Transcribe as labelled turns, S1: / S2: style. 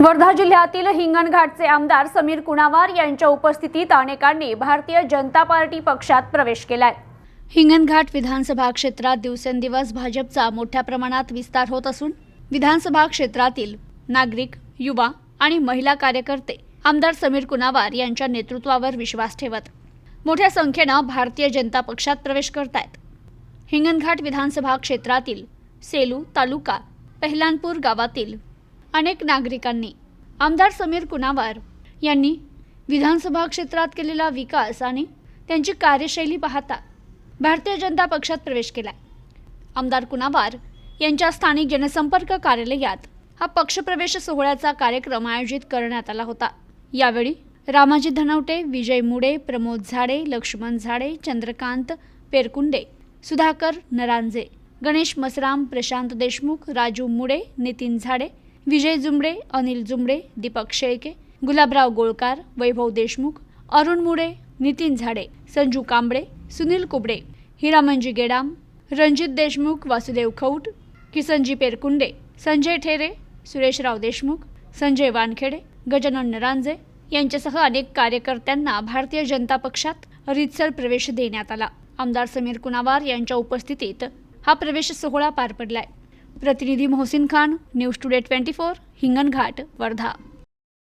S1: वर्धा जिल्ह्यातील हिंगणघाटचे आमदार समीर कुणावार यांच्या उपस्थितीत अनेकांनी भारतीय जनता पार्टी पक्षात प्रवेश केलाय. हिंगणघाट विधानसभा क्षेत्रात दिवसेंदिवस भाजपचा मोठ्या प्रमाणात विस्तार होत असून विधानसभा क्षेत्रातील नागरिक युवा आणि महिला कार्यकर्ते आमदार समीर कुणावार यांच्या नेतृत्वावर विश्वास ठेवत मोठ्या संख्येनं भारतीय जनता पक्षात प्रवेश करतायत. हिंगणघाट विधानसभा क्षेत्रातील सेलू तालुका पहिलानपूर गावातील अनेक नागरिकांनी. आमदार समीर कुणावार यांनी विधानसभा क्षेत्रात केलेला विकास आणि त्यांची कार्यशैली पाहता भारतीय जनता पक्षात प्रवेश केला आमदार कुणावार यांच्या स्थानिक जनसंपर्क कार्यालयात हा पक्षप्रवेश सोहळ्याचा कार्यक्रम आयोजित करण्यात आला होता. यावेळी रामाजी धनवटे विजय मुडे प्रमोद झाडे लक्ष्मण झाडे चंद्रकांत पेरकुंडे सुधाकर नरांजे गणेश मसराम प्रशांत देशमुख राजू मुडे नितीन झाडे विजय जुंबडे अनिल जुंबडे दीपक शेळके गुलाबराव गोळकार वैभव देशमुख अरुण मुडे नितीन झाडे संजू कांबळे सुनील कुबडे हिरामंजी गेडाम रणजित देशमुख वासुदेव खौट किसनजी पेरकुंडे संजय ठेरे सुरेशराव देशमुख संजय वानखेडे गजानन नरांजे यांच्यासह अनेक कार्यकर्त्यांना भारतीय जनता पक्षात रितसर प्रवेश देण्यात आला. आमदार समीर कुणावार यांच्या उपस्थितीत हा प्रवेश सोहळा पार पडलाय. प्रतिनिधी Mohsin Khan news today twenty four Hinganghat Wardha.